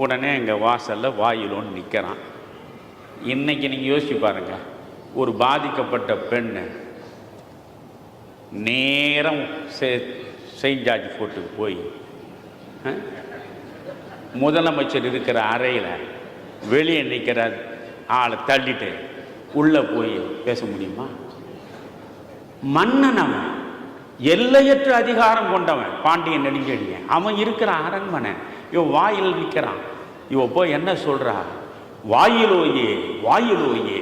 உடனே எங்கள் வாசலில் வாயிலோன்னு நிற்கிறான் இன்றைக்கி நீங்கள் யோசிச்சு பாருங்க ஒரு பாதிக்கப்பட்ட பெண்ணு நேரம் செ செயின்ட் ஜார்ஜ் ஃபோர்ட்டுக்கு போய் முதலமைச்சர் இருக்கிற அறையில் வெளியே நிற்கிற ஆளை தள்ளிட்டு உள்ளே போய் பேச முடியுமா? மன்னன் அவன் எல்லையற்ற அதிகாரம் கொண்டவன் பாண்டியன் நெடுஞ்செழியன். அவன் இருக்கிற அரண்மனை இவன் வாயில் நிற்கிறான் இவ போய் என்ன சொல்றா? வாயிலோயே வாயிலோயே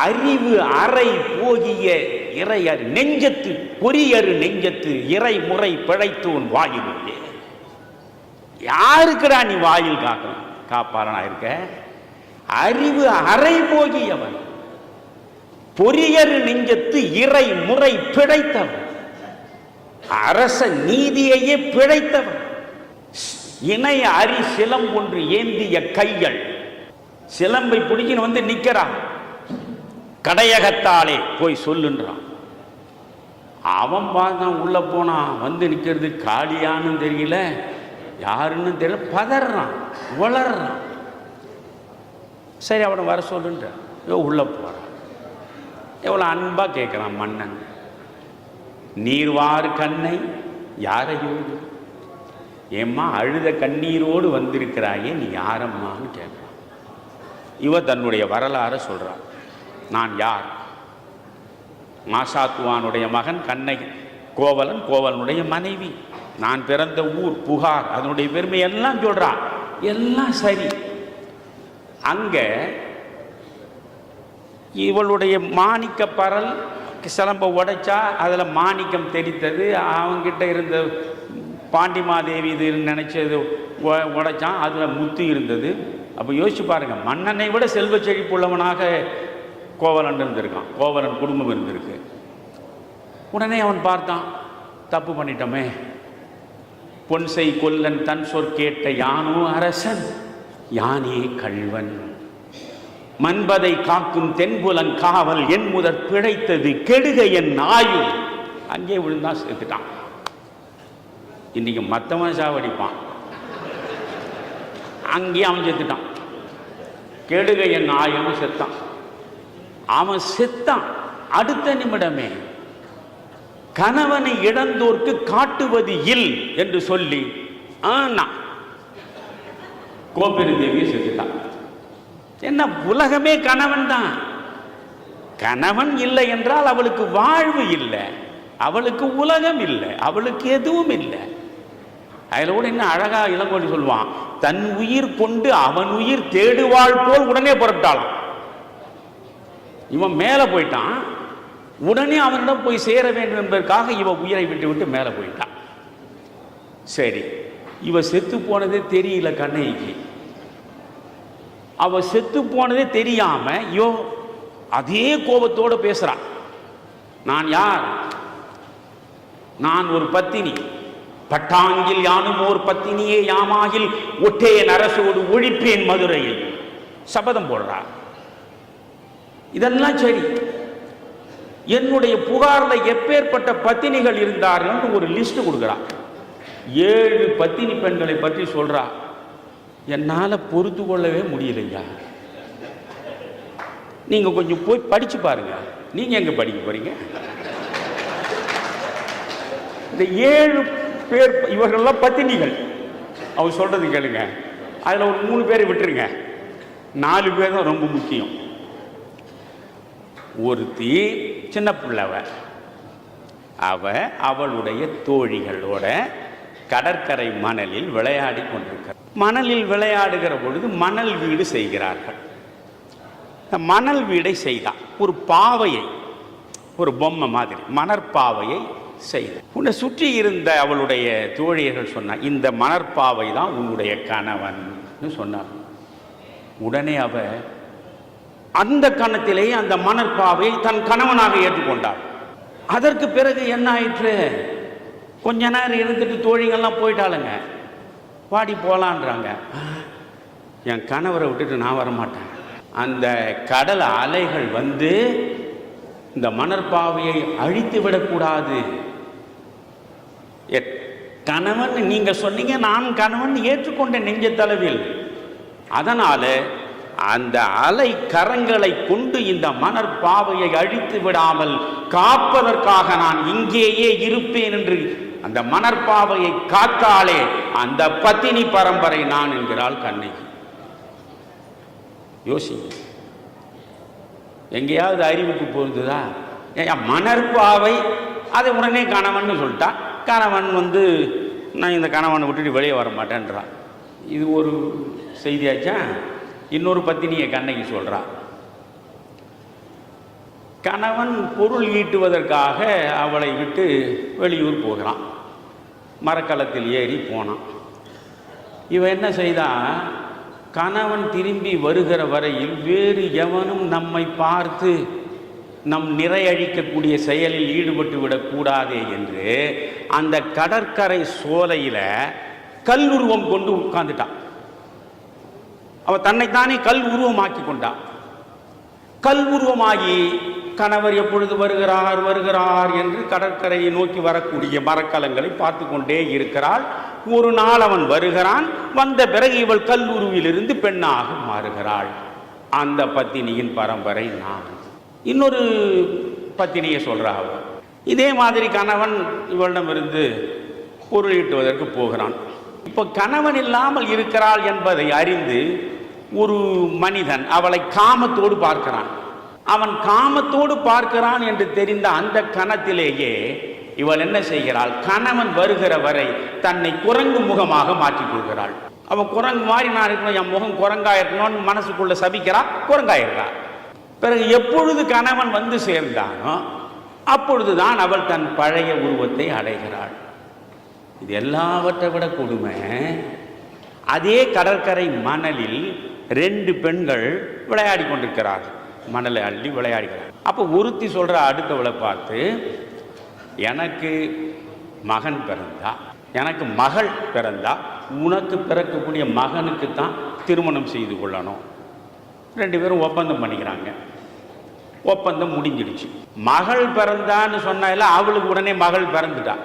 அறிவு அறை போகிய இறையர் நெஞ்சத்து பொரியரு நெஞ்சத்து இறை முறை பிழைத்தோன் வாயிலோயே யாருக்குடா நீ வாயில் காக்கணும்? காப்பாளனா இருக்க? அறிவு அறை போகியவன் பொரியரு நெஞ்சத்து இறை முறை பிழைத்தவன் அரச நீதியையே பிழைத்தவன் இணைய அரி சிலம்பொன்று ஏந்திய கைகள். சிலம்பை பிடிக்கின்னு வந்து நிற்கிறான் கடையகத்தாலே போய் சொல்லுன்றான். அவன் பார்த்தான் உள்ள போனான் வந்து நிற்கிறது காளியான்னு தெரியல. யாருன்னு தெரியல. பதறான் வளர்றான். சரி அவனை வர சொல்லுன்ற ஐயோ உள்ள போகிறான் எவ்வளோ அன்பாக கேட்குறான் மன்னன். நீர்வார் கண்ணை யாரையோடு ஏம்மா அழுத கண்ணீரோடு வந்திருக்கிறாயே நீ யாரம்மான்னு கேட்குறான் இவ தன்னுடைய வரலாறை சொல்கிறான் நான் யார்? மாசாத்துவானுடைய மகன் கண்ணை கோவலன் கோவலனுடைய மனைவி. நான் பிறந்த ஊர் புகார் அதனுடைய பெருமை எல்லாம் சொல்கிறான் எல்லாம் சரி. அங்கே இவளுடைய மாணிக்க பரல் சிலம்ப உடைச்சா அதில் மாணிக்கம் தெரித்தது அவங்கிட்ட இருந்த பாண்டிமாதேவி இது நினச்சது உடைச்சான் அதில் முத்து இருந்தது. அப்போ யோசிச்சு பாருங்க மன்னனை விட செல்வ செழிப்புள்ளவனாக கோவலன் இருந்திருக்கான் கோவலன் குடும்பம் இருந்திருக்கு. உடனே அவன் பார்த்தான் தப்பு பண்ணிட்டோமே. பொன்சை கொல்லன் தன் சொற்கேட்ட யானோ அரசன் யானே கள்வன். மன்பதை காக்கும் தென்புலன் காவல் என் முதற் பிழைத்தது கெடுக என் நாயு அங்கே விழுந்தான் சேர்த்துட்டான் இன்னைக்கு மத்தவன் சாவடிப்பான். அங்கேயே அவன் செத்துட்டான். கெடுக என் ஆயுள்னு செத்தான். அவன் செத்தான். அடுத்த நிமிடமே கணவனை இழந்தோர்க்கு காட்டுவது இல் என்று சொல்லி ஆனா கோபெரு செத்துட்டான். என்ன உலகமே கணவன் தான். கணவன் இல்லை என்றால் அவளுக்கு வாழ்வு இல்லை. அவளுக்கு உலகம் இல்லை. அவளுக்கு எதுவும் இல்லை. அதில் கூட என்ன அழகாக இளங்கோடி சொல்லுவான் தன் உயிர் கொண்டு அவன் உயிர் தேடுவாள் போல் உடனே புறப்பட்டாளாம். இவன் மேலே போயிட்டான். உடனே அவனிடம் போய் சேர வேண்டும் என்பதற்காக இவன் உயிரை விட்டு விட்டு மேலே போயிட்டான். சரி இவ செத்து போனதே தெரியல கண்ணகிக்கு. அவ செத்து போனதே தெரியாம யோ அதே கோபத்தோட பேசுறான் நான் யார்? நான் ஒரு பத்தினி. பட்டாங்கில் யானும் ஓர் பத்தினியே யாமாகில் ஒட்டேன் அரசோடு ஒழிப்பேன் மதுரையை சபதம் போடுறா. இதெல்லாம் சரி. என்னுடைய புகார்ல எப்பேற்பட்ட பத்தினிகள் இருந்தார்கள் ஒரு லிஸ்ட் கொடுக்குறான் ஏழு பத்தினி பெண்களை பற்றி சொல்றா. என்னால் பொறுத்து கொள்ளவே முடியலையா? நீங்கள் கொஞ்சம் போய் படிச்சு பாருங்க. நீங்கள் எங்கே படிக்க போறீங்க? இந்த ஏழு பேர் இவர்கள்லாம் பத்தினிகள். அவர் சொல்றது கேளுங்க. அதில் ஒரு மூணு பேரை விட்டுருங்க. நாலு பேர் தான் ரொம்ப முக்கியம். ஒருத்தி சின்ன பிள்ளவ. அவ அவளுடைய தோழிகளோட கடற்கரை மணலில் விளையாடி கொண்டிருக்கிறார் மணலில் விளையாடுகிற பொழுது மணல் வீடு செய்கிறார்கள். இந்த மணல் வீடை செய்தான் ஒரு பாவையை ஒரு பொம்மை மாதிரி மணற்பாவையை செய்தார் உன்னை சுற்றி இருந்த அவளுடைய தோழியர்கள் சொன்னான் இந்த மணற்பாவை தான் உன்னுடைய கணவன் சொன்னார் உடனே அவ அந்த கணத்திலேயே அந்த மணற்பாவை தன் கணவனாக ஏற்றுக்கொண்டாள். அதற்கு பிறகு என்ன ஆயிற்று? கொஞ்ச நேரம் இருந்துட்டு தோழிகள்லாம் போயிட்டாளுங்க. வாடி போகலான்றாங்க என் கணவரை விட்டுட்டு நான் வரமாட்டேன். அந்த கடல் அலைகள் வந்து இந்த மணற்பாவையை அழித்து விடக்கூடாது. கணவன் நீங்க சொன்னீங்க நான் கணவன் ஏற்றுக்கொண்ட நெஞ்சத்தளவில். அதனால அந்த அலை கரங்களை கொண்டு இந்த மணற்பாவையை அழித்து விடாமல் காப்பதற்காக நான் இங்கேயே இருப்பேன் என்று அந்த மணற்பாவையை காத்தாலே அந்த பத்தினி பரம்பரை நான் என்கிறாள் கண்ணகி. யோசி எங்கேயாவது அறிவுக்கு பொருந்துதா ஏன் மணற்பாவை அதை உடனே கணவன் சொல்லிட்டான். கணவன் வந்து நான் இந்த கணவனை விட்டுட்டு வெளியே வர மாட்டேன்றான். இது ஒரு செய்தியாச்சா? இன்னொரு பத்தினியை கண்ணகி சொல்கிறான் கணவன் பொருள் ஈட்டுவதற்காக அவளை விட்டு வெளியூர் போகிறான். மரக்கலத்தில் ஏறி போனான். இவன் என்ன செய்தான் கணவன் திரும்பி வருகிற வரையில் வேறு எவனும் நம்மை பார்த்து நம் நிறையழிக்கக்கூடிய செயலில் ஈடுபட்டு விடக்கூடாதே என்று அந்த கடற்கரை சோலையில கல் உருவம் கொண்டு உட்கார்ந்துட்டான். அவன் தன்னைத்தானே கல் உருவமாக்கி கொண்டான். கல் உருவமாகி கணவர் எப்பொழுது வருகிறார் வருகிறார் என்று கடற்கரையை நோக்கி வரக்கூடிய மரக்கலங்களை பார்த்து கொண்டே இருக்கிறாள். ஒரு நாள் அவன் வருகிறான். வந்த பிறகு இவள் கல் உருவிலிருந்து பெண்ணாக மாறுகிறாள். அந்த பத்தினியின் பரம்பரை நான். இன்னொரு பத்தினியை சொல்கிறா அவள் இதே மாதிரி கணவன் இவளிடமிருந்து பொருள் ஈட்டுவதற்கு போகிறான். இப்போ கணவன் இல்லாமல் இருக்கிறாள் என்பதை அறிந்து ஒரு மனிதன் அவளை காமத்தோடு பார்க்கிறான். அவன் காமத்தோடு பார்க்கிறான் என்று தெரிந்த அந்த கணத்திலேயே இவள் என்ன செய்கிறாள்? கணவன் வருகிற வரை தன்னை குரங்கு முகமாக மாற்றிக் கொள்கிறாள். அவன் குரங்கு மாதிரி நான் இருக்கணும் என் முகம் குரங்கா இருக்கணும்னு மனசுக்குள்ள சபிக்கிறா குரங்காயிருக்கிறாள் பிறகு எப்பொழுது கணவன் வந்து சேர்ந்தானோ அப்பொழுதுதான் அவள் தன் பழைய உருவத்தை அடைகிறாள். இது எல்லாவற்றை விட கொடுமை. அதே கடற்கரை மணலில் ரெண்டு பெண்கள் விளையாடி கொண்டிருக்கிறார்கள். மணலை அள்ளி விளையாடுகிறார் அப்போ ஒருத்தி சொல்கிற அடுத்தவளை பார்த்து எனக்கு மகன் பிறந்தா? எனக்கு மகள் பிறந்தா? உனக்கு பிறக்கக்கூடிய மகனுக்கு தான் திருமணம் செய்து கொள்ளணும். ரெண்டு பேரும் ஒப்பந்தம் பண்ணிக்கிறாங்க. ஒப்பந்தம் முடிஞ்சிடுச்சு. மகள் பிறந்தான்னு சொன்னால அவளுக்கு உடனே மகள் பிறந்துட்டான்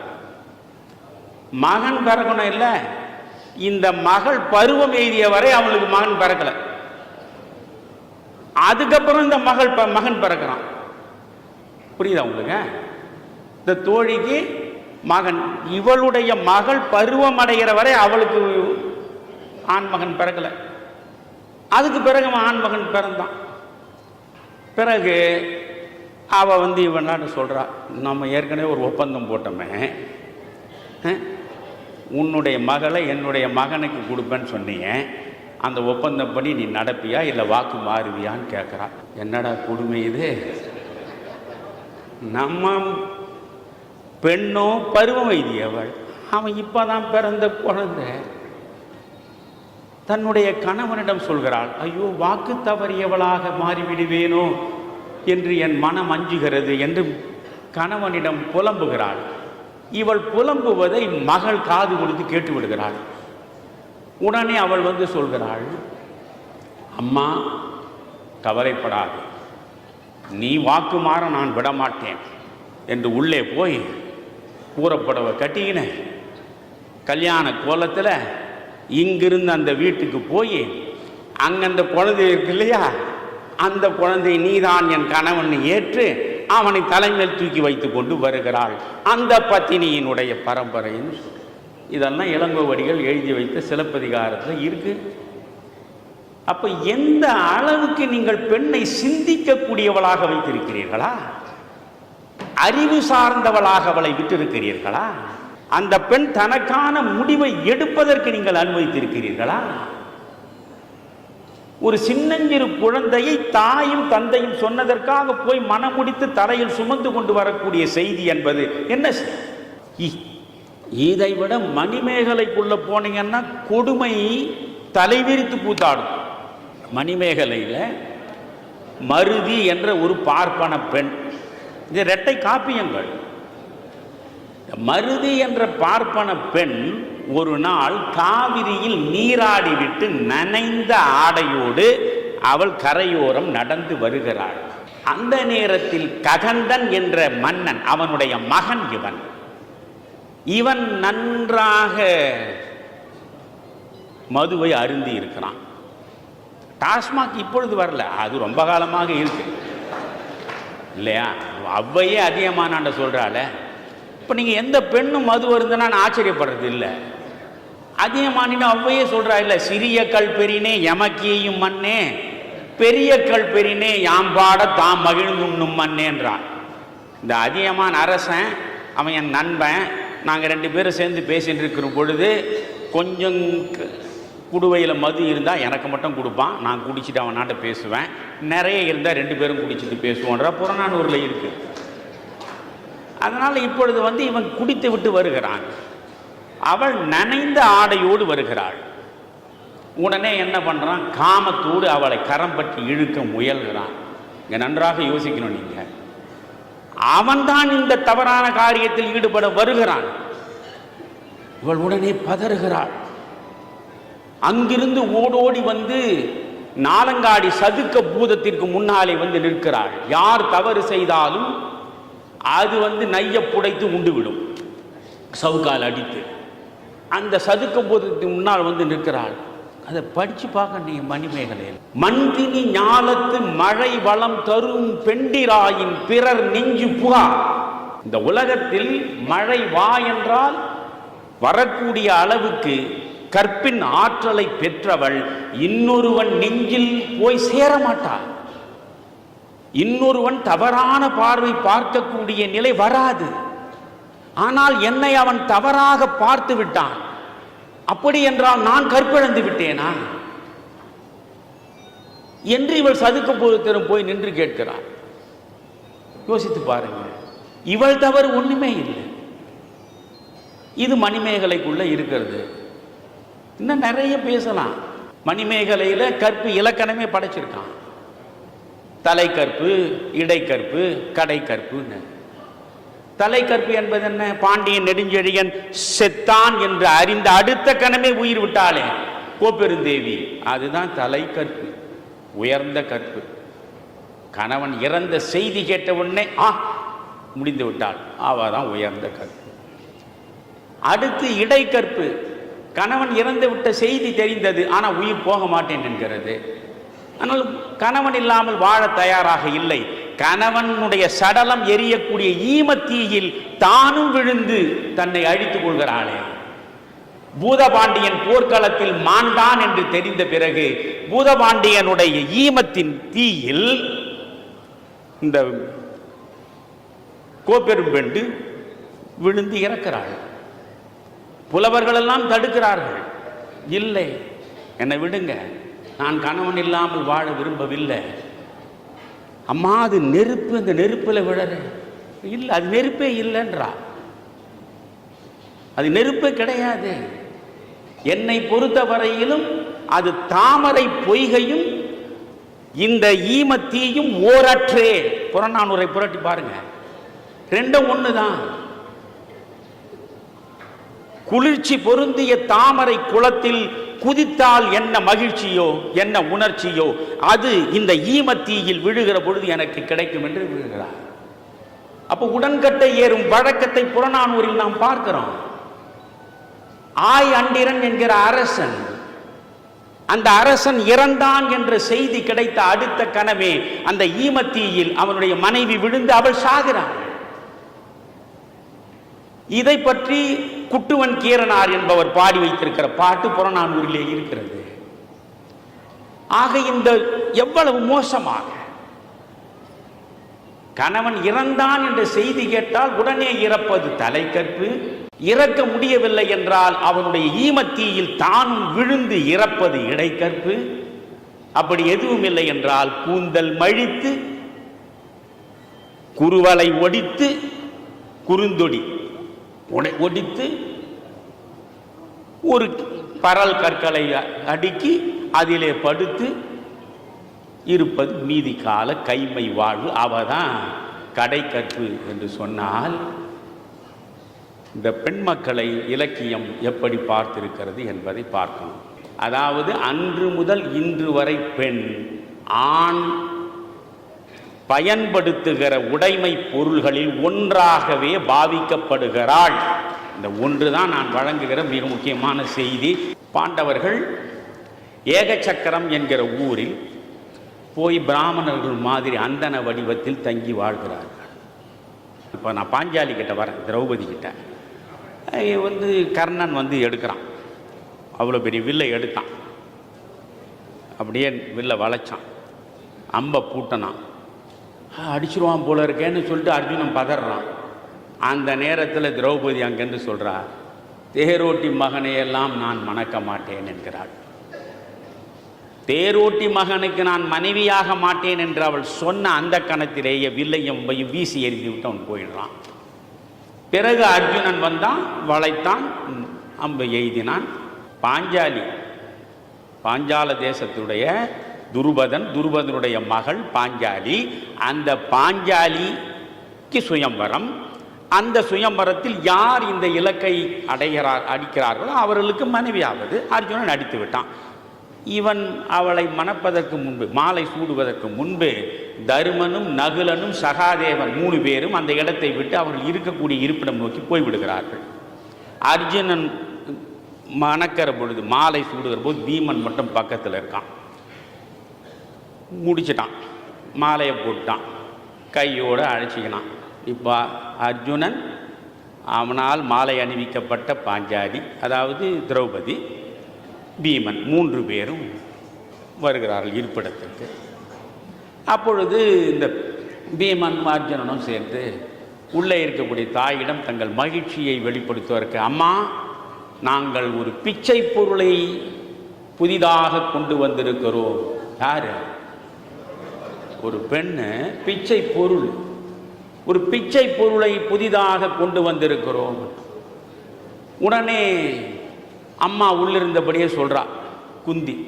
மகன் பிறக்கணும் இல்லை இந்த மகள் பருவம் எய்திய வரை அவளுக்கு மகன் பிறக்கல. அதுக்கப்புறம் இந்த மகள் ப- மகன் பிறக்கிறான். புரியுதா உங்களுக்கு? இந்த தோழிக்கு மகன் இவளுடைய மகள் பருவம் அடைகிற வரை அவளுக்கு ஆண் மகன் பிறக்கல. அதுக்கு பிறகு ஆண் மகன் பிறந்தான். பிறகு அவள் வந்து இவனாட்டு சொல்கிறா நம்ம ஏற்கனவே ஒரு ஒப்பந்தம் போட்டோமே. உன்னுடைய மகளை என்னுடைய மகனுக்கு கொடுப்பேன்னு சொன்னீங்க. அந்த ஒப்பந்தம் பண்ணி நீ நடப்பியா இல்லை வாக்கு மாறுவியான்னு கேட்குறா என்னடா கொடுமை இது? நம்ம பெண்ணோ பருவம் வைத்தியவள் அவன் இப்போ தான் பிறந்த குழந்தை. தன்னுடைய கணவனிடம் சொல்கிறாள் ஐயோ வாக்கு தவறியவளாக மாறிவிடுவேனோ என்று என் மனம் அஞ்சுகிறது என்று கணவனிடம் புலம்புகிறாள். இவள் புலம்புவதை மகள் காது கொடுத்து கேட்டு விடுகிறாள் உடனே அவள் வந்து சொல்கிறாள் அம்மா கவலைப்படாது. நீ வாக்கு மாற நான் விடமாட்டேன் என்று உள்ளே போய் கூறப்படவை கட்டிக்கின. கல்யாண கோலத்தில் இங்கிருந்து அந்த வீட்டுக்கு போய் அங்கந்த குழந்தை இருக்கு இல்லையா? அந்த குழந்தை நீதான் என் கணவன் ஏற்று அவனை தலைமையில் தூக்கி வைத்து கொண்டு வருகிறாள். அந்த பத்தினியினுடைய பரம்பரைன்னு இதெல்லாம் இளங்கோவடிகள் எழுதி வைத்த சிலப்பதிகாரத்தில் இருக்கு. அப்ப எந்த அளவுக்கு நீங்கள் பெண்ணை சிந்திக்கக்கூடியவளாக வைத்திருக்கிறீர்களா? அறிவு சார்ந்தவளாக அவளை விட்டிருக்கிறீர்களா? அந்த பெண் தனக்கான முடிவை எடுப்பதற்கு நீங்கள் அனுமதித்திருக்கிறீர்களா? ஒரு சின்னஞ்சிறு குழந்தையை தாயும் தந்தையும் சொன்னதற்காக போய் மனமுடித்து தலையில் சுமந்து கொண்டு வரக்கூடிய செய்தி என்பது என்ன இதை விட மணிமேகலைக்குள்ள போனீங்கன்னா கொடுமை தலைவிரித்து கூத்தாடும் மணிமேகலையில் மருதி என்ற ஒரு பார்ப்பன பெண். இது இரட்டை காப்பியங்கள். மருதி என்ற பார்ப்பன பெண் ஒரு நாள் காவிரியில் நீராடிவிட்டு நனைந்த ஆடையோடு அவள் கரையோரம் நடந்து வருகிறாள். அந்த நேரத்தில் ககந்தன் என்ற மன்னன் அவனுடைய மகன் இவன். இவன் நன்றாக மதுவை அருந்தி இருக்கிறான். டாஸ்மாக் இப்பொழுது வரல அது ரொம்ப காலமாக இருக்கு. இல்லையா? அவ்வையே அதிகமானாண்ட சொல்கிறாள் இப்போ நீங்கள் எந்த பெண்ணும் மது வருதுன்னா நான் ஆச்சரியப்படுறது இல்லை. அதிகமானின்னு அவ்வையே சொல்கிறா இல்லை சிறிய கல் பெரினே எமக்கியும் மண்ணே பெரிய கல் பெரினே யாம்பாட தாம் மகிழ்ந்துண்ணும் மண்ணேன்றான் இந்த அதியமான் அரசன் அவன் என் நண்பன் நாங்கள் ரெண்டு பேரும் சேர்ந்து பேசிகிட்டு இருக்கிற பொழுது கொஞ்சம் குடுவையில் மது இருந்தால் எனக்கு மட்டும் கொடுப்பான் நான் குடிச்சிட்டு அவன் நாட்ட பேசுவேன். நிறைய இருந்தால் ரெண்டு பேரும் குடிச்சிட்டு பேசுவோன்ற புறநானூரில் இருக்குது அதனால் இப்பொழுது வந்து இவன் குடித்து விட்டு வருகிறான். அவள் நனைந்த ஆடையோடு வருகிறாள். உடனே என்ன பண்ணுறான் காமத்தோடு அவளை கரம் பற்றி இழுக்க முயல்கிறான். இங்கே நன்றாக யோசிக்கணும் நீங்கள் அவன்தான் இந்த தவறான காரியத்தில் ஈடுபட வருகிறான். இவள் உடனே பதறுகிறாள். அங்கிருந்து ஓடோடி வந்து நாலங்காடி சதுக்க பூதத்திற்கு முன்னாலே வந்து நிற்கிறாள். யார் தவறு செய்தாலும் அது வந்து நைய புடைத்து உண்டுவிடும். சவுக்கால் அடித்து. அந்த சதுக்க போதுக்கு முன்னால் வந்து நிற்கிறாள். அதை படிச்சு பார்க்க நீ மணிமேகலையில் மந்தினி ஞாலத்து மழை வளம் தரும் பெண்டிராயின் பிறர் நெஞ்சு புகார் இந்த உலகத்தில் மழை வா என்றால் வரக்கூடிய அளவுக்கு கற்பின் ஆற்றலை பெற்றவள். இன்னொருவன் நெஞ்சில் போய் சேர மாட்டாள் இன்னொருவன் தவறான பார்வை பார்க்கக்கூடிய நிலை வராது. ஆனால் என்னை அவன் தவறாக பார்த்து விட்டான். அப்படி என்றால் நான் கற்பிழந்து விட்டேனா? என்று இவள் சதுக்க பூதத்திடம் போய் நின்று கேட்கிறாள். யோசித்து பாருங்க இவள் தவறு ஒண்ணுமே இல்லை. இது மணிமேகலைக்குள்ள இருக்கிறது. இன்னும் நிறைய பேசலாம். மணிமேகலையில கற்பு இலக்கணமே படைச்சிருக்கான். தலைக்கற்பு இடைக்கற்பு கடைக்கற்புன்னு. தலைக்கற்பு என்பது என்ன பாண்டியன் நெடுஞ்செழியன் செத்தான் என்று அறிந்த அடுத்த கணமே உயிர் விட்டாளே கோப்பெருந்தேவி அதுதான் தலைக்கற்பு உயர்ந்த கற்பு. கணவன் இறந்த செய்தி கேட்ட உடனே ஆ முடிந்து விட்டாள். அவ தான் உயர்ந்த கற்பு. அடுத்து இடைக்கற்பு. கணவன் இறந்து விட்ட செய்தி தெரிந்தது ஆனால் உயிர் போக மாட்டேன் என்கிறது. ஆனால் கணவன் இல்லாமல் வாழ தயாராக இல்லை. கணவனுடைய சடலம் எரியக்கூடிய ஈமத்தீயில் தானும் விழுந்து தன்னை அழித்துக் கொள்கிறாளே. பூதபாண்டியன் போர்க்களத்தில் மாண்டான் என்று தெரிந்த பிறகு பூதபாண்டியனுடைய ஈமத்தின் தீயில் இந்த கோப்பெரும் பெண்டு விழுந்து இறக்கிறாள். புலவர்கள் எல்லாம் தடுக்கிறார்கள். இல்லை என்னை விடுங்க. நான் கணவன் இல்லாமல் வாழ விரும்பவில்லை. அம்மா அது நெருப்பு அந்த நெருப்பில் விழற. இல்லை அது நெருப்பே இல்லைன்றா. அது நெருப்பே கிடையாது. என்னை பொறுத்தவரையிலும் அது தாமரை பொய்கையும் இந்த ஈமத்தீயும் ஓரற்றே. புறநானூரை புரட்டி பாருங்க. ரெண்டும் ஒன்று தான் குளிர்ச்சி பொருந்திய தாமரை குளத்தில் குதித்தால் என்ன மகிழ்ச்சியோ என்ன உணர்ச்சியோ அது இந்த ஈமத்தீயில் விழுகிற பொழுது எனக்கு கிடைக்கும் என்று விழுகிறார். அப்போ உடன்கட்டை ஏறும் வழக்கத்தை புறநானூரில் நாம் பார்க்கிறோம். ஆய் அண்டிரன் என்கிற அரசன் அந்த அரசன் இறந்தான் என்ற செய்தி கிடைத்த அடுத்த கனவே அந்த ஈமத்தீயில் அவனுடைய மனைவி விழுந்து அவள் சாகிறாள். இதை பற்றி குட்டுவன் கீரனார் என்பவர் பாடி வைத்திருக்கிற பாட்டு புறநானூரிலே இருக்கிறது. ஆக இந்த எவ்வளவு மோசமாக? கணவன் இறந்தான் என்ற செய்தி கேட்டால் உடனே இறப்பது தலைக்கற்பு. இறக்க முடியவில்லை என்றால் அவனுடைய ஈமத்தீயில் தானும் விழுந்து இறப்பது இடைக்கற்பு. அப்படி எதுவும் இல்லை என்றால் கூந்தல் மழித்து குறுவலை ஒடித்து குறுந்தொடி. உடை- ஒடித்து ஒரு பரல் கற்களை அடுக்கி அதிலே படுத்து இருப்பது மீதி கால கைமை வாழ்வு. அவதான் கடை கற்று என்று சொன்னால் இந்த பெண் மக்களை இலக்கியம் எப்படி பார்த்திருக்கிறது என்பதை பார்க்கணும். அதாவது அன்று முதல் இன்று வரை பெண் ஆண் பயன்படுத்துகிற உடைமை பொருள்களில் ஒன்றாகவே பாவிக்கப்படுகிறாள். இந்த ஒன்று தான் நான் வழங்குகிற மிக முக்கியமான செய்தி. பாண்டவர்கள் ஏகச்சக்கரம் என்கிற ஊரில் போய் பிராமணர்கள் மாதிரி அந்தன வடிவத்தில் தங்கி வாழ்கிறார்கள். இப்போ நான் பாஞ்சாலி கிட்ட வரேன் திரௌபதி கிட்ட. வந்து கர்ணன் வந்து எடுக்கிறான். அவ்வளோ பெரிய வில்லை எடுத்தான். அப்படியே வில்லை வளைச்சான். அம்பை பூட்டினான். அடிச்சிருவான் போல இருக்கேன்னு சொல்லிட்டு அர்ஜுனன் பதறான். அந்த நேரத்தில் திரௌபதி அங்கேருந்து சொல்கிறா தேரோட்டி மகனையெல்லாம் நான் மணக்க மாட்டேன் என்கிறாள். தேரோட்டி மகனுக்கு நான் மனைவியாக மாட்டேன் என்று அவள் சொன்ன அந்த கணத்திலேயே வில்லையும் வீசி எறிந்து விட்டு அவன் போயிடுறான். பிறகு அர்ஜுனன் வந்தான் வளைத்தான் அம்பு அம்பை எய்தினான். பாஞ்சாலி பாஞ்சால தேசத்துடைய துருபதன் துருபதனுடைய மகள் பாஞ்சாலி. அந்த பாஞ்சாலிக்கு சுயம்பரம் அந்த சுயம்பரத்தில் யார் இந்த இலக்கை அடைகிறார் அடிக்கிறார்களோ அவர்களுக்கு மனைவியாவது. அர்ஜுனன் அடித்து விட்டான். இவன் அவளை மணப்பதற்கு முன்பு மாலை சூடுவதற்கு முன்பு தருமனும் நகுலனும் சகாதேவன் மூணு பேரும் அந்த இடத்தை விட்டு அவர்கள் இருக்கக்கூடிய இருப்பிடம் நோக்கி போய்விடுகிறார்கள். அர்ஜுனன் மணக்கிற பொழுது மாலை சூடுகிற போது பீமன் மட்டும் பக்கத்தில் இருக்கான். முடிச்சிட்டான். மாலையை போட்டான் கையோடு அழைச்சிக்கினான். இப்போ அர்ஜுனன் அவனால் மாலை அணிவிக்கப்பட்ட பாஞ்சாதி அதாவது திரௌபதி பீமன் மூன்று பேரும் வருகிறார்கள் இருப்பிடத்திற்கு. அப்பொழுது இந்த பீமன் அர்ஜுனனும் சேர்ந்து உள்ளே இருக்கக்கூடிய தாயிடம் தங்கள் மகிழ்ச்சியை வெளிப்படுத்துவதற்கு அம்மா நாங்கள் ஒரு பிச்சை பொருளை புதிதாக கொண்டு வந்திருக்கிறோம். யார்? ஒரு பெண்ணு பிச்சை பொருள் ஒரு பிச்சை பொருளை புதிதாக கொண்டு வந்திருக்கிறோம். உடனே அம்மா உள்ளிருந்தபடியே சொல்றா குந்தி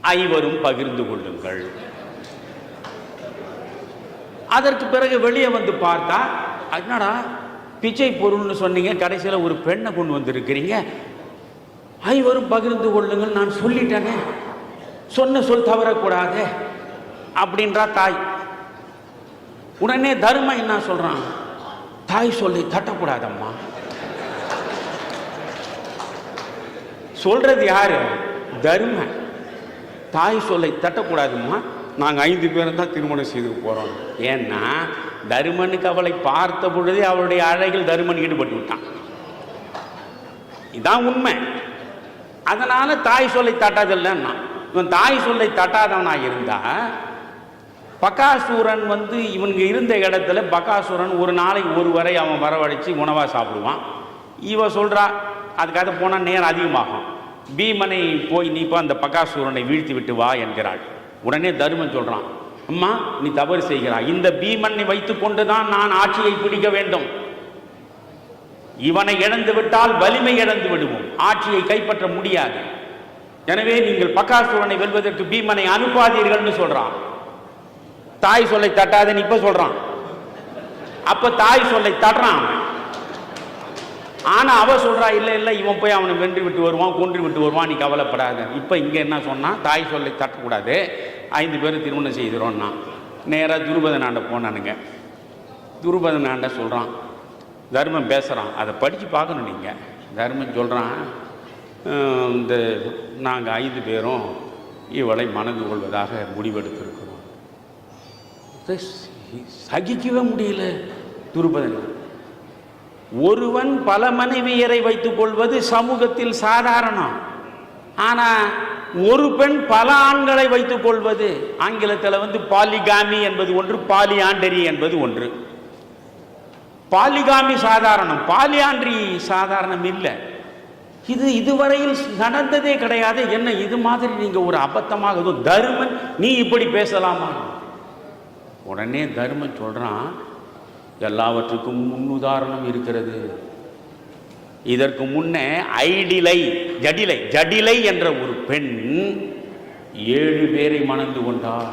ஐவரும் பகிர்ந்து கொள்ளுங்கள். அதற்கு பிறகு வெளியே வந்து பார்த்தா என்னடா பிச்சை பொருள்னு சொன்னீங்க கடைசியில் ஒரு பெண்ணை கொண்டு வந்திருக்கிறீங்க. ஐவரும் பகிர்ந்து கொள்ளுங்கள் நான் சொல்லிட்டேனே. சொன்ன சொல் தவறக்கூடாதே. அப்படின்றா தாய். உடனே தர்மம் என்ன சொல்றான்? தாய் சொல்லி தட்டக்கூடாதம்மா. சொல்றது யாரு? தர்ம. தாய் சொல்லை தட்டக்கூடாதும்மா. நாங்கள் ஐந்து பேரும் தான் திருமணம் செய்து போகிறோம் ஏன்னா தருமனுக்கு அவளை பார்த்த பொழுதே அவளுடைய அழகில் தருமன் ஈடுபட்டு விட்டான். இதான் உண்மை. அதனால தாய் சொல்லை தட்டாதில்லைன்னா இவன் தாய் சொல்லை தட்டாதவனா இருந்தால் பகாசூரன் வந்து இவனுங்க இருந்த இடத்துல பகாசூரன் ஒரு நாளைக்கு ஒரு வரை அவன் வரவழைச்சி உணவாக சாப்பிடுவான். இவ சொல்கிறா அதுக்காக போனால் நேரம் அதிகமாகும். பீமனை போய் நீ இப்போ அந்த பகாசூரனை வீழ்த்தி விட்டு வா என்கிறாள். உடனே தருமன் சொல்கிறான் அம்மா நீ தவறு செய்கிறாய் இந்த பீமனை வைத்துக்கொண்டு தான் நான் ஆட்சியை பிடிக்க வேண்டும். இவனை இழந்து விட்டால் வலிமை இழந்து விடுவோம். ஆட்சியை கைப்பற்ற முடியாது. எனவே நீங்கள் பகாசூரனை வெல்வதற்கு பீமனை அனுப்பாதீர்கள்னு சொல்கிறான் தாய் சொல்லை தட்டாதன்னு இப்ப சொல்றான். அப்ப தாய் சொல்லை தட்டுறான் அவன். ஆனா அவ சொல்றா இல்ல இல்ல இவன் போய் அவனை வென்று விட்டு வருவான் கொன்று விட்டு வருவான் நீ கவலைப்படாத. இப்ப இங்க என்ன சொன்னா தாய் சொல்லை தட்டக்கூடாது. ஐந்து பேரும் திருமணம் செய்கிறோம்னா நேரா துருபதனாண்ட போனானுங்க. துருபதனாண்ட சொல்றான் தர்மம் பேசுறான். அதை படிச்சு பார்க்கணும் நீங்க. தர்மம் சொல்றான் இந்த நாங்கள் ஐந்து பேரும் இவளை மணந்து கொள்வதாக முடிவெடுத்திருக்கிறோம் சகிக்கவே முடியல துருபதன். ஒருவன் பல மனைவியரை வைத்துக் கொள்வது சமூகத்தில் சாதாரணம். ஆனா ஒரு பெண் பல ஆண்களை வைத்துக் கொள்வது ஆங்கிலத்தில் வந்து பாலிகாமி என்பது ஒன்று பாலியாண்டரி என்பது ஒன்று. பாலிகாமி சாதாரணம் பாலியாண்டரி சாதாரணம் இல்லை. இது இதுவரையில் நடந்ததே கிடையாது. என்ன இது மாதிரி நீங்க ஒரு அபத்தமாக தருமன் நீ இப்படி பேசலாமா? உடனே தர்மம் சொல்கிறான் எல்லாவற்றுக்கும் முன்னுதாரணம் இருக்கிறது. இதற்கு முன்னே ஐடிலை ஜடிலை ஜடிலை என்ற ஒரு பெண் ஏழு பேரை மணந்து கொண்டாள்.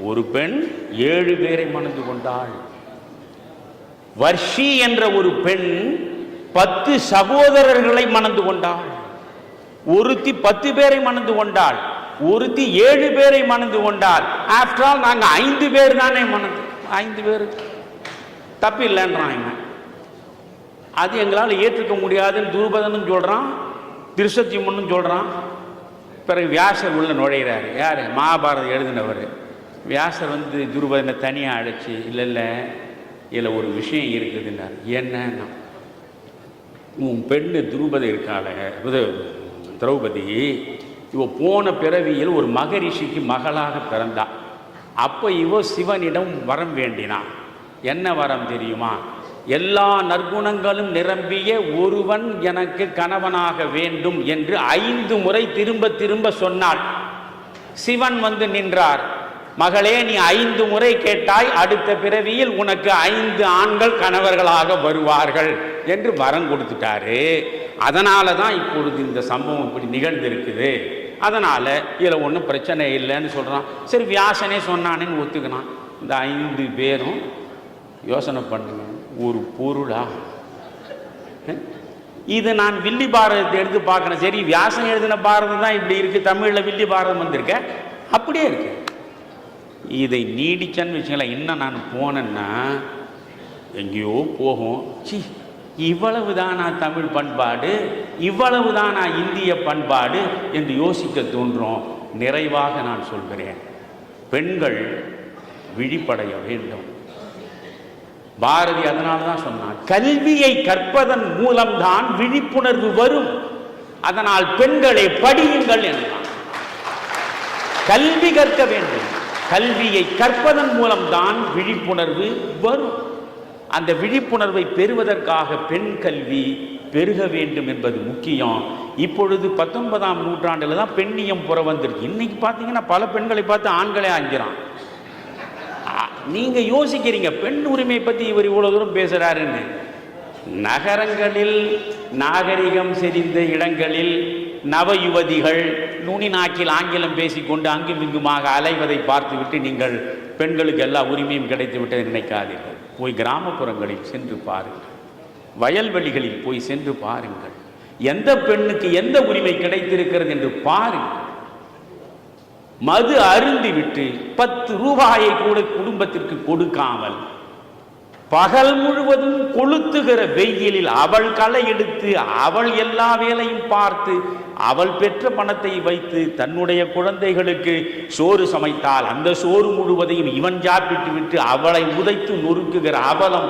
ஒரு பெண் ஏழு பேரை மணந்து கொண்டாள். வர்ஷி என்ற ஒரு பெண் பத்து சகோதரர்களை மணந்து கொண்டாள். ஒருத்தி பத்து பேரை மணந்து கொண்டாள். ஒருத்தி ஏழு பேரை மணந்து கொண்டார் ஆஃப்டர் ஆல் நாங்க ஐந்து பேர் தானே மணந்து. ஐந்து பேர். தப்பு இல்லைன்றான் இவன். அது எங்களால் ஏற்றுக்க முடியாதுன்னு துருபதனும் சொல்றான் திருசத்தியம்னு சொல்றான். பிறகு வியாசர் உள்ள நுழையிறாரு. யார்? மகாபாரதம் எழுதினவர். வியாசர் வந்து துருபதனை தனியாக அழைச்சி இல்லை இல்லை இதில் ஒரு விஷயம் இருக்குதுன்னார். என்னன்னா உன் பெண்ணு துருபதி இருக்காள திரௌபதி இவ போன பிறவியில் ஒரு மகரிஷிக்கு மகளாக பிறந்தாள் அப்போ இவ சிவனிடம் வரம் வேண்டினான் என்ன வரம் தெரியுமா? எல்லா நற்குணங்களும் நிரம்பிய ஒருவன் எனக்கு கணவனாக வேண்டும் என்று ஐந்து முறை திரும்ப திரும்ப சொன்னாள். சிவன் வந்து நின்றார். மகளே நீ ஐந்து முறை கேட்டாய் அடுத்த பிறவியில் உனக்கு ஐந்து ஆண்கள் கணவர்களாக வருவார்கள் என்று வரம் கொடுத்துட்டாரு. அதனால தான் இப்பொழுது இந்த சம்பவம் இப்படி நிகழ்ந்திருக்குது. அதனால் இதில் ஒன்றும் பிரச்சனை இல்லைன்னு சொல்கிறான் சரி வியாசனே சொன்னானேன்னு ஒத்துக்கினான். இந்த ஐந்து பேரும் யோசனை பண்ணுங்க ஒரு பொருளா? இது நான் வில்லி பாரதத்தை எடுத்து பார்க்குறேன். சரி வியாசன் எழுதின பாரதம் தான் இப்படி இருக்குது தமிழில் வில்லி பாரதம் வந்திருக்க. அப்படியே இருக்கு. இதை நீடிச்சேன்னு வச்சுங்களேன் இன்னும் நான் போனேன்னா எங்கேயோ போகும். சி இவ்வளவு தானா தமிழ் பண்பாடு இவ்வளவு தானா இந்திய பண்பாடு என்று யோசிக்க தோன்றும் நிறைவாக நான் சொல்கிறேன். பெண்கள் விழிப்படைய வேண்டும். பாரதி அதனால தான் சொன்னான் கல்வியை கற்பதன் மூலம்தான் விழிப்புணர்வு வரும். அதனால் பெண்களை படியுங்கள் என்றான். கல்வி கற்க வேண்டும். கல்வியை கற்பதன் மூலம்தான் விழிப்புணர்வு வரும். அந்த விழிப்புணர்வை பெறுவதற்காக பெண் கல்வி பெருக வேண்டும் என்பது முக்கியம். இப்பொழுது பத்தொன்பதாம் நூற்றாண்டில் தான் பெண்ணியம் புற வந்திருக்கு இன்னைக்கு பார்த்தீங்கன்னா பல பெண்களை பார்த்து ஆண்களே ஆங்கிறான் நீங்க யோசிக்கிறீங்க பெண் உரிமையை பற்றி இவர் இவ்வளோ தூரம் பேசுறாருன்னு. நகரங்களில் நாகரிகம் செறிந்த இடங்களில் நவ யுவதிகள் நுனி நாக்கில் ஆங்கிலம் பேசிக்கொண்டு அங்கும் இங்குமாக அலைவதை பார்த்துவிட்டு நீங்கள் பெண்களுக்கு எல்லா உரிமையும் கிடைத்து விட்டதை நினைக்காதீர்கள். போய் கிராமப்புறங்களில் சென்று பாருங்கள். வயல்வெளிகளில் போய் சென்று பாருங்கள். எந்த பெண்ணுக்கு எந்த உரிமை கிடைத்திருக்கிறது என்று பாருங்கள். மது அருந்திவிட்டு பத்து ரூபாயை கூட குடும்பத்திற்கு கொடுக்காமல் பகல் முழுவதும் கொளுத்துகிற வெயிலில் அவள் களை எடுத்து அவள் எல்லா வேலையும் பார்த்து அவள் பெற்ற பணத்தை வைத்து தன்னுடைய குழந்தைகளுக்கு சோறு சமைத்தால் அந்த சோறு முழுவதையும் இவன் சாப்பிட்டு விட்டு அவளை உதைத்து நொறுக்குகிற அவலம்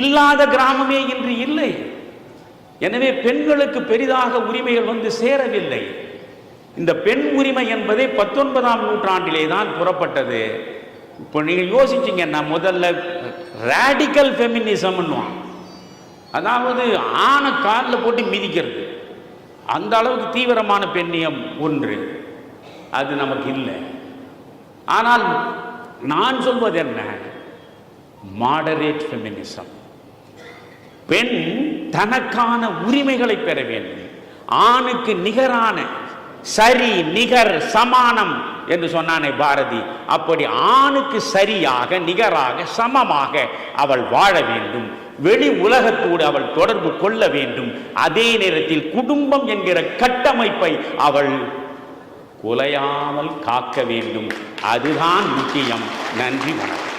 இல்லாத கிராமமே இன்று இல்லை. எனவே பெண்களுக்கு பெரிதாக உரிமைகள் வந்து சேரவில்லை. இந்த பெண் உரிமை என்பதே பத்தொன்பதாம் நூற்றாண்டிலே தான் புறப்பட்டது. இப்போ நீங்கள் யோசிச்சிங்கன்னா முதல்ல ரேடிக்கல் ஃபெமினிசம்னுவான் அதாவது ஆணை காலில் போட்டு மிதிக்கிறது. அந்த அளவுக்கு தீவிரமான பெண்ணியம் ஒன்று. அது நமக்கு இல்லை. ஆனால் நான் சொல்வது என்ன? மாடரேட் ஃபெமினிசம் பெண் தனக்கான உரிமைகளை பெற வேண்டும். ஆணுக்கு நிகரான சரி நிகர் சமானம் என்று சொன்னானே பாரதி. அப்படி ஆணுக்கு சரியாக நிகராக சமமாக அவள் வாழ வேண்டும். வெளி உலகத்தோடு அவள் தொடர்பு கொள்ள வேண்டும். அதே நேரத்தில் குடும்பம் என்கிற கட்டமைப்பை அவள் குலையாமல் காக்க வேண்டும். அதுதான் முக்கியம். நன்றி வணக்கம்.